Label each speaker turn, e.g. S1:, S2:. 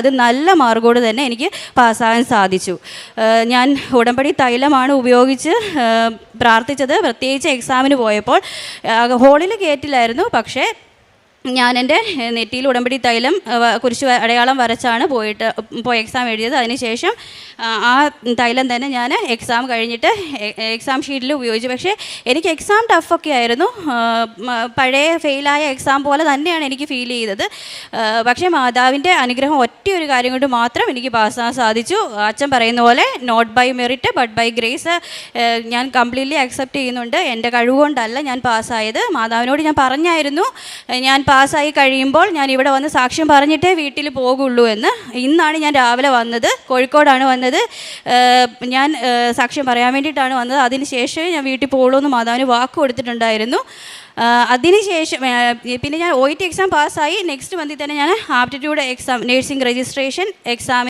S1: അത് നല്ല മാർക്കോട് തന്നെ എനിക്ക് പാസ്സാകാൻ സാധിച്ചു. ഞാൻ ഉടമ്പടി തൈലമാണ് ഉപയോഗിച്ച് പ്രാർത്ഥിച്ചത്. പ്രത്യേകിച്ച് എക്സാമിന് പോയപ്പോൾ ഹോളിൽ കയറ്റില്ലായിരുന്നു പക്ഷേ ഞാൻ എന്റെ നെറ്റിയിൽ ഉടമ്പടി തൈലം കുറിച്ച് അടയാളം വരച്ചാണ് പോയിട്ട് പോയി എക്സാം എഴുതിയത്. അതിനുശേഷം ആ, തൈലം തന്നെ ഞാൻ എക്സാം കഴിഞ്ഞിട്ട് എക്സാം ഷീറ്റിൽ ഉപയോഗിച്ചു. പക്ഷേ എനിക്ക് എക്സാം ടഫൊക്കെ ആയിരുന്നു. പഴയ ഫെയിലായ എക്സാം പോലെ തന്നെയാണ് എനിക്ക് ഫീൽ ചെയ്തത്. പക്ഷേ മാതാവിന്റെ അനുഗ്രഹം ഒറ്റ ഒരു കാര്യം കൊണ്ട് മാത്രം എനിക്ക് പാസ്സാകാൻ സാധിച്ചു. അച്ഛൻ പറയുന്ന പോലെ not by merit but by grace ഞാൻ കംപ്ലീറ്റ്ലി അക്സെപ്റ്റ് ചെയ്യുന്നുണ്ട്. എന്റെ കഴിവുകൊണ്ടല്ല ഞാൻ പാസ്സായത് മാതാവിനോട് ഞാൻ പറഞ്ഞായിരുന്നു. ഞാൻ പാസ്സായി കഴിയുമ്പോൾ ഞാൻ ഇവിടെ വന്ന് സാക്ഷ്യം പറഞ്ഞിട്ടേ വീട്ടിൽ പോകുള്ളൂ എന്ന് ഇന്നാണ് ഞാൻ രാവിലെ വന്നത്. കോഴിക്കോടാണ് വന്നത്. ഞാൻ സാക്ഷ്യം പറയാൻ വേണ്ടിയിട്ടാണ് വന്നത്. അതിന് ഞാൻ വീട്ടിൽ പോകുള്ളൂ എന്ന് മാതാവിന് വാക്ക് കൊടുത്തിട്ടുണ്ടായിരുന്നു. അതിനുശേഷം പിന്നെ ഞാൻ ഒ ടി എക്സാം പാസ്സായി നെക്സ്റ്റ് മന്തിൽ തന്നെ ഞാൻ aptitude exam nursing registration exam